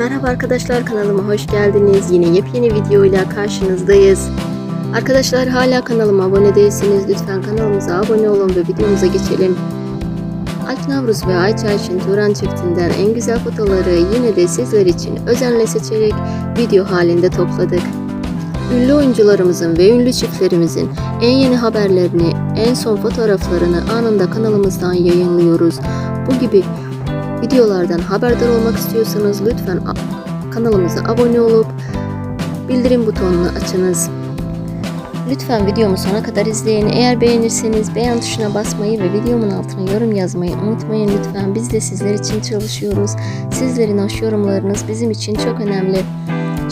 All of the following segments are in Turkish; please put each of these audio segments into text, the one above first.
Merhaba arkadaşlar kanalıma hoş geldiniz. Yine yepyeni videoyla karşınızdayız. Arkadaşlar hala kanalıma abone değilseniz lütfen kanalımıza abone olun ve videomuza geçelim. Alp Navruz ve Ayça için Turan çiftinden en güzel fotoları yine de sizler için özenle seçerek video halinde topladık. Ünlü oyuncularımızın ve ünlü çiftlerimizin en yeni haberlerini, en son fotoğraflarını anında kanalımızdan yayınlıyoruz. Bu gibi videolardan haberdar olmak istiyorsanız lütfen kanalımıza abone olup bildirim butonunu açınız. Lütfen videomu sona kadar izleyin. Eğer beğenirseniz beğen tuşuna basmayı ve videomun altına yorum yazmayı unutmayın lütfen. Biz de sizler için çalışıyoruz. Sizlerin hoş yorumlarınız bizim için çok önemli.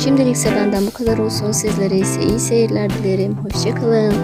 Şimdilik ise benden bu kadar olsun. Sizlere ise iyi seyirler dilerim. Hoşçakalın.